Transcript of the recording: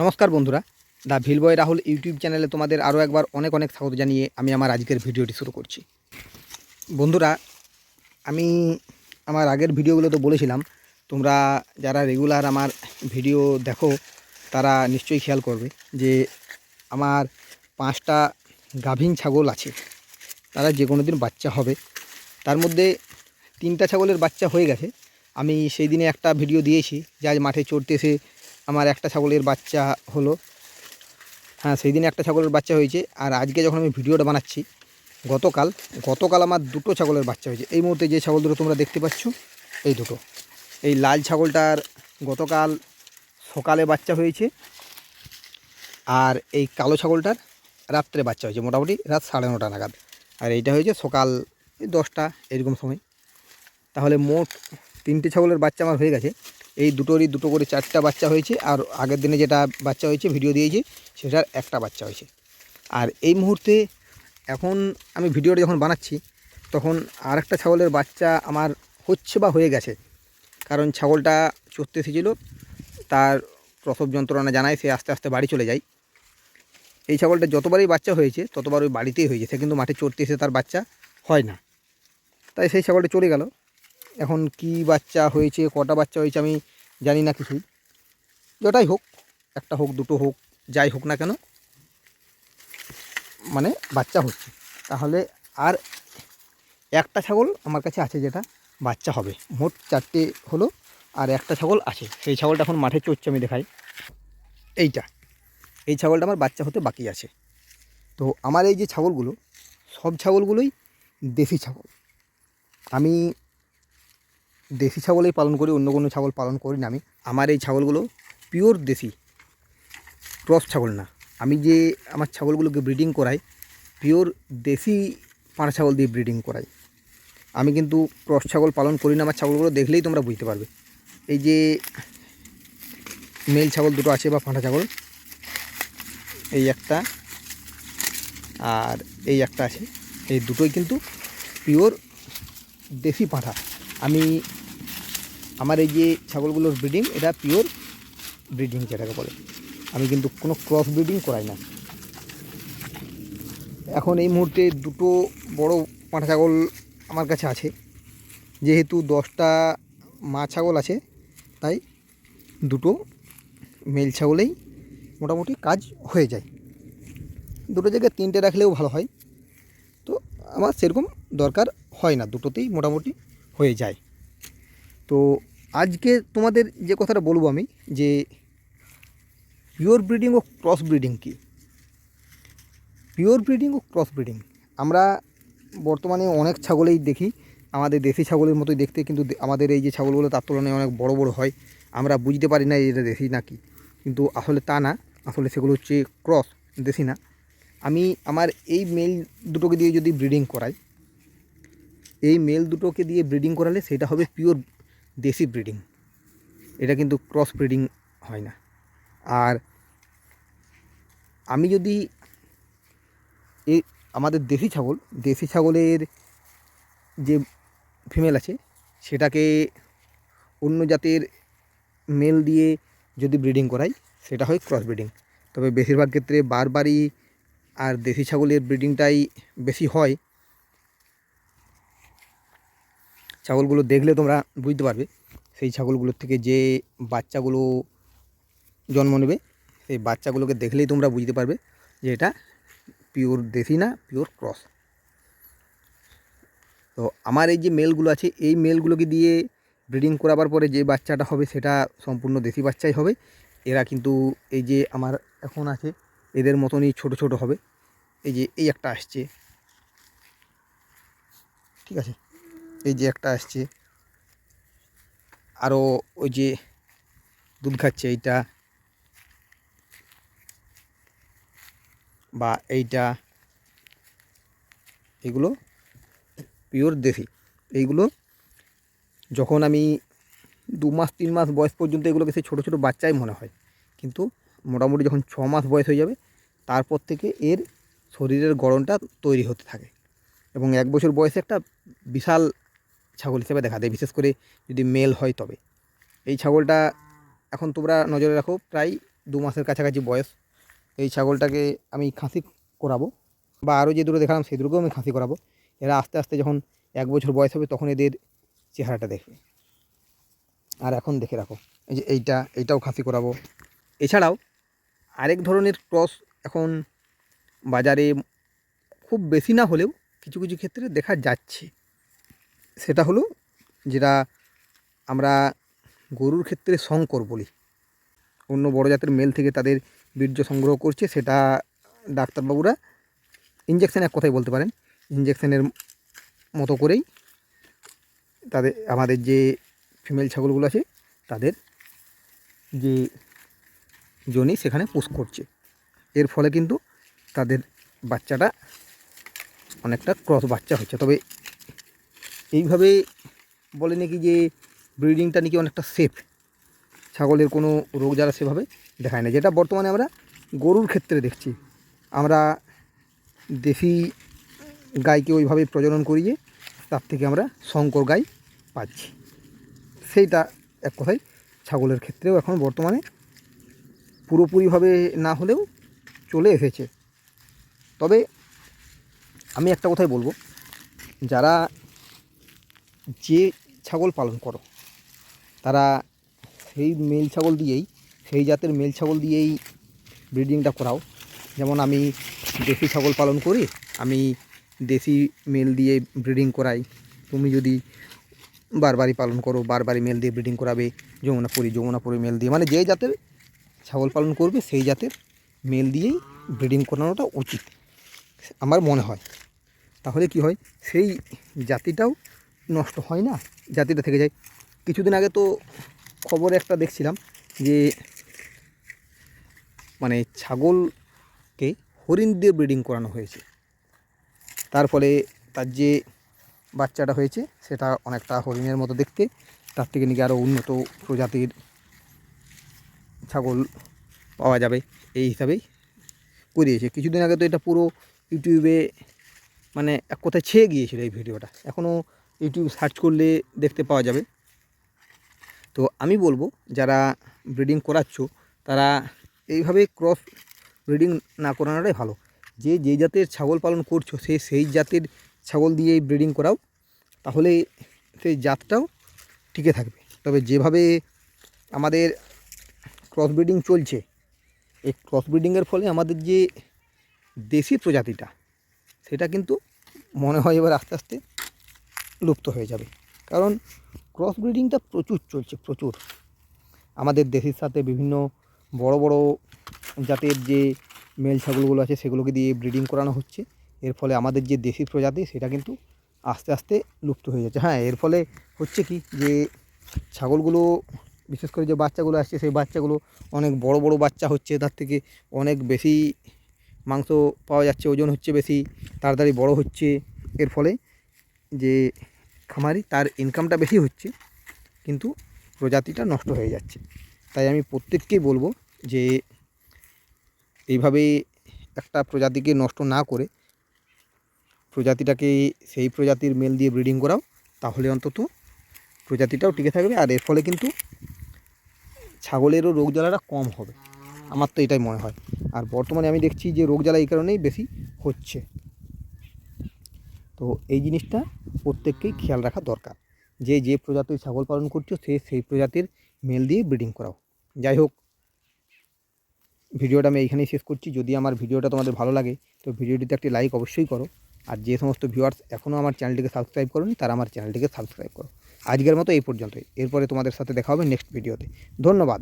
নমস্কার বন্ধুরা। The ভিলবয় Rahul YouTube চ্যানেলে তোমাদের আরও একবার অনেক অনেক স্বাগত জানিয়ে আমি আমার আজকের ভিডিওটি শুরু করছি। বন্ধুরা, আমি আমার আগের ভিডিওগুলো তো বলেছিলাম, তোমরা যারা রেগুলার আমার ভিডিও দেখো, তারা নিশ্চয়ই খেয়াল করবে যে আমার পাঁচটা গাভীন ছাগল আছে। তারা যে কোনো দিন বাচ্চা হবে। তার মধ্যে তিনটা ছাগলের বাচ্চা হয়ে গেছে। আমি সেই দিনে একটা ভিডিও দিয়েছি যে আজ মাঠে চড়তে এসে আমার একটা ছাগলের বাচ্চা হলো। হ্যাঁ সেই দিনে একটা ছাগলের বাচ্চা হয়েছে। আর আজকে যখন আমি ভিডিওটা বানাচ্ছি, গতকাল গতকাল আমার দুটো ছাগলের বাচ্চা হয়েছে। এই মুহূর্তে যে ছাগল দুটো তোমরা দেখতে পাচ্ছ, এই দুটো। এই লাল ছাগলটার গতকাল সকালে বাচ্চা হয়েছে, আর এই কালো ছাগলটার রাত্রে বাচ্চা হয়েছে, মোটামুটি রাত সাড়ে নটা নাগাদ। আর এইটা হয়েছে সকাল দশটা, এরকম সময়। তাহলে মোট তিনটে ছাগলের বাচ্চা আমার হয়ে গেছে। এই দুটোরই দুটো করে চারটা বাচ্চা হয়েছে আর আগের দিনে যেটা বাচ্চা হয়েছে ভিডিও দিয়েছি, সেটার একটা বাচ্চা হয়েছে। আর এই মুহূর্তে এখন আমি ভিডিওটা যখন বানাচ্ছি, তখন আর একটা ছাগলের বাচ্চা আমার হচ্ছে বা হয়ে গেছে। কারণ ছাগলটা চড়তে এসেছিল, তার প্রসব যন্ত্রণা জানায়, সে আস্তে আস্তে বাড়ি চলে যায়। এই ছাগলটা যতবারই বাচ্চা হয়েছে, ততবার ওই বাড়িতেই হয়েছে, সে কিন্তু মাঠে চড়তে এসে তার বাচ্চা হয় না। তাই সেই ছাগলটা চলে গেল। এখন কি বাচ্চা হয়েছে, কটা বাচ্চা হয়েছে আমি জানি না কিছুই। যটাই হোক, একটা হোক, দুটো হোক, যাই হোক না কেন মানে বাচ্চা হচ্ছে। তাহলে আর একটা ছাগল আমার কাছে আছে যেটা বাচ্চা হবে। মোট চারটে হলো আর একটা ছাগল আছে। সেই ছাগলটা এখন মাঠে চড়ছে আমি দেখাই। এইটা, এই ছাগলটা আমার বাচ্চা হতে বাকি আছে। তো আমার এই যে ছাগলগুলো, সব ছাগলগুলোই দেশি ছাগল। আমি দেশি ছাগলেই পালন করি, অন্য কোনো ছাগল পালন করি না আমি। আমার এই ছাগলগুলো পিওর দেশি, ক্রস ছাগল না। আমি যে আমার ছাগলগুলোকে ব্রিডিং করাই পিওর দেশি পাঁড়া ছাগল দিয়ে ব্রিডিং করাই। আমি কিন্তু ক্রস ছাগল পালন করি না আমার ছাগলগুলো, দেখলেই তোমরা বুঝতে পারবে। এই যে মেল ছাগল দুটো আছে বা পাঁঠা ছাগল, এই একটা আর এই একটা আছে। এই দুটোই কিন্তু পিওর দেশি পাঁঠা। আমি আমার এই যে ছাগলগুলোর ব্রিডিং, এটা পিওর ব্রিডিং যেটাকে বলে। আমি কিন্তু কোনো ক্রস ব্রিডিং করাই না। এখন এই মুহূর্তে দুটো বড় পাঁঠা ছাগল আমার কাছে আছে। যেহেতু দশটা মা ছাগল আছে, তাই দুটো মেল ছাগলেই মোটামুটি কাজ হয়ে যায়। দুটো জায়গায় তিনটে রাখলেও ভালো হয়। তো আমার সেরকম দরকার হয় না, দুটোতেই মোটামুটি হয়ে যায়। তো আজকে তোমাদের যে কথাটা বলব আমি, যে পিওর ব্রিডিং ও ক্রস ব্রিডিং কী? পিওর ব্রিডিং ও ক্রস ব্রিডিং আমরা বর্তমানে অনেক ছাগলেই দেখি, আমাদের দেশি ছাগলের মতোই দেখতে, কিন্তু আমাদের এই যে ছাগলগুলো তার তুলনায় অনেক বড় বড় হয়, আমরা বুঝতে পারি না এটা দেশি নাকি। কিন্তু আসলে তা না, আসলে সেগুলো হচ্ছে ক্রস দেশি না। আমি আমার এই মেল দুটোকে দিয়ে যদি ব্রিডিং করাই, এই মেল দুটোকে দিয়ে ব্রিডিং করালে সেটা হবে পিওর দেশি ব্রিডিং। এটা কিন্তু ক্রস ব্রিডিং হয় না। আর আমি যদি এই আমাদের দেশি ছাগল, দেশি ছাগলের যে ফিমেল আছে, সেটাকে অন্য জাতের মেল দিয়ে যদি ব্রিডিং করাই, সেটা হয় ক্রস ব্রিডিং। তবে বেশিরভাগ ক্ষেত্রে বারবারই আর দেশি ছাগলের ব্রিডিংটাই বেশি হয়। ছাগলগুলো দেখলে তোমরা বুঝতে পারবে, সেই ছাগলগুলোর থেকে যে বাচ্চাগুলো জন্ম নেবে, সেই বাচ্চাগুলোকে দেখলেই তোমরা বুঝতে পারবে যে এটা পিওর দেশি না পিওর ক্রস তো আমার এই যে মেলগুলো আছে, এই মেলগুলোকে দিয়ে ব্রিডিং করাবার পরে যে বাচ্চাটা হবে, সেটা সম্পূর্ণ দেশি বাচ্চাই হবে। এরা কিন্তু এই যে আমার এখন আছে, এদের মতনই ছোট ছোট হবে। এই যে এই একটা আসছে। ঠিক আছে? এই যে একটা আসছে। আরও ওই যে দুধ খাচ্ছে এইটা। বা এইটা। এগুলো পিওর দেশি। এইগুলো যখন আমি দু মাস, তিন মাস বয়স পর্যন্ত এগুলোকে সেই ছোটো ছোটো বাচ্চাই মনে হয়। কিন্তু মোটামুটি যখন ছ মাস বয়স হয়ে যাবে, তারপর থেকে এর শরীরের গড়নটা তৈরি হতে থাকে। এবং এক বছর বয়সে একটা বিশাল ছাগল হিসেবে দেখা দেয়, বিশেষ করে যদি মেল হয় তবে। এই ছাগলটা এখন তোমরা নজরে রাখো, প্রায় দু মাসের কাছাকাছি বয়স। এই ছাগলটাকে আমি খাসি করাবো, বা আরও যে দুটো দেখালাম সেই দুটোকেও আমি খাসি করাবো। এরা আস্তে আস্তে যখন এক বছর বয়স হবে তখন এদের চেহারাটা দেখবে। আর এখন দেখে রাখো, এই যে এইটা, এইটাও খাসি করাবো। এছাড়াও আরেক ধরনের ক্রস এখন বাজারে খুব বেশি না হলেও কিছু কিছু ক্ষেত্রে দেখা যাচ্ছে। সেটা হলো যেটা আমরা গরুর ক্ষেত্রে শঙ্কর বলি। অন্য বড় জাতের মেল থেকে তাদের বীর্য সংগ্রহ করছে, সেটা ডাক্তারবাবুরা ইঞ্জেকশান এক কথাই বলতে পারেন। ইঞ্জেকশানের মতো করেই তাদের, আমাদের যে ফিমেল ছাগলগুলো আছে, তাদের যে জনি সেখানে পুশ করছে। এর ফলে কিন্তু তাদের বাচ্চাটা অনেকটা ক্রস বাচ্চা হচ্ছে। তবে এইভাবে বলে নাকি যে ব্রিডিংটা নাকি অনেকটা সেফ ছাগলের কোনো রোগ যারা সেভাবে দেখায় না। যেটা বর্তমানে আমরা গরুর ক্ষেত্রে দেখছি। আমরা দেশি গাইকে ওইভাবে প্রজনন করিয়ে তার থেকে আমরা শঙ্কর গাই পাচ্ছি। সেইটা এক কথায় ছাগলের ক্ষেত্রেও এখন বর্তমানে পুরোপুরিভাবে না হলেও চলে এসেছে। তবে আমি একটা কথাই বলব, যারা যে ছাগল পালন করো, তারা সেই মেল ছাগল দিয়েই, সেই জাতের মেল ছাগল দিয়েই ব্রিডিংটা করাও। যেমন আমি দেশি ছাগল পালন করি, আমি দেশি মেল দিয়ে ব্রিডিং করাই। তুমি যদি বারবারই পালন করো, বারবারই মেল দিয়ে ব্রিডিং করাবে যমুনাপুরি যমুনাপুরি মেল দিয়ে মানে যে জাতের ছাগল পালন করবে, সেই জাতের মেল দিয়েই ব্রিডিং করানোটা উচিত। আমার মনে হয়। তাহলে কি হয়? সেই জাতিটাও নষ্ট হয় না, জাতিটা থেকে যায়। কিছুদিন আগে তো খবরে একটা দেখছিলাম যে মানে ছাগলকে হরিণ দিয়ে ব্রিডিং করানো হয়েছে। তার ফলে তার যে বাচ্চাটা হয়েছে, সেটা অনেকটা হরিণের মতো দেখতে। তার থেকে নাকি আরও উন্নত প্রজাতির ছাগল পাওয়া যাবে, এই হিসাবেই করিয়েছে কিছুদিন আগে তো এটা পুরো ইউটিউবে মানে এক কথায় ছেয়ে গিয়েছিল এই ভিডিওটা। এখনও ইউটিউব সার্চ করলে দেখতে পাওয়া যাবে। তো আমি বলব, যারা ব্রিডিং করাচ্ছ, তারা এইভাবে ক্রস ব্রিডিং না করানোটাই ভালো। যে যে জাতের ছাগল পালন করছ, সে সেই জাতের ছাগল দিয়েই ব্রিডিং করাও, তাহলে সেই জাতটাও টিকে থাকবে। তবে যেভাবে আমাদের ক্রস ব্রিডিং চলছে, এই ক্রস ব্রিডিংয়ের ফলে আমাদের যে দেশি প্রজাতিটা, সেটা কিন্তু মনে হয় এবার আস্তে আস্তে লুপ্ত হয়ে যাবে। কারণ ক্রস ব্রিডিংটা প্রচুর চলছে, প্রচুর। আমাদের দেশের সাথে বিভিন্ন বড় বড় জাতের যে মেল ছাগলগুলো আছে, সেগুলোকে দিয়ে ব্রিডিং করানো হচ্ছে। এর ফলে আমাদের যে দেশি প্রজাতি, সেটা কিন্তু আস্তে আস্তে লুপ্ত হয়ে যাচ্ছে। হ্যাঁ এর ফলে হচ্ছে কি যে ছাগলগুলো, বিশেষ করে যে বাচ্চাগুলো আসছে, সেই বাচ্চাগুলো অনেক বড় বড় বাচ্চা হচ্ছে, তার থেকে অনেক বেশি মাংস পাওয়া যাচ্ছে, ওজন হচ্ছে বেশি, তাড়াতাড়ি বড় হচ্ছে। এর ফলে যে খামারি, তার ইনকামটা বেশি হচ্ছে, কিন্তু প্রজাতিটা নষ্ট হয়ে যাচ্ছে। তাই আমি প্রত্যেককেই বলব যে, এইভাবে একটা প্রজাতিকে নষ্ট না করে প্রজাতিটাকে সেই প্রজাতির মেল দিয়ে ব্রিডিং করাও, তাহলে অন্তত প্রজাতিটাও টিকে থাকবে, আর এর ফলে কিন্তু ছাগলেরও রোগ জ্বালাটা কম হবে। আমার তো এটাই মনে হয়। আর বর্তমানে আমি দেখছি যে রোগ জ্বালা এই কারণেই বেশি হচ্ছে। তো এই জিনিসটা প্রত্যেককেই খেয়াল রাখা দরকার। যে যে প্রজাতির ছাগল পালন করছ, সে, সেই প্রজাতির মেল দিয়ে ব্রিডিং করাও। যাই হোক, ভিডিওটা আমি এইখানেই শেষ করছি। যদি আমার ভিডিওটা তোমাদের ভালো লাগে, তো ভিডিওটিতে একটি লাইক অবশ্যই করো। আর যে সমস্ত ভিউয়ার্স এখনও আমার চ্যানেলটিকে সাবস্ক্রাইব করোনি, তারা আমার চ্যানেলটিকে সাবস্ক্রাইব করো। আজকের মতো এই পর্যন্তই। এরপরে তোমাদের সাথে দেখা হবে নেক্সট ভিডিওতে ধন্যবাদ।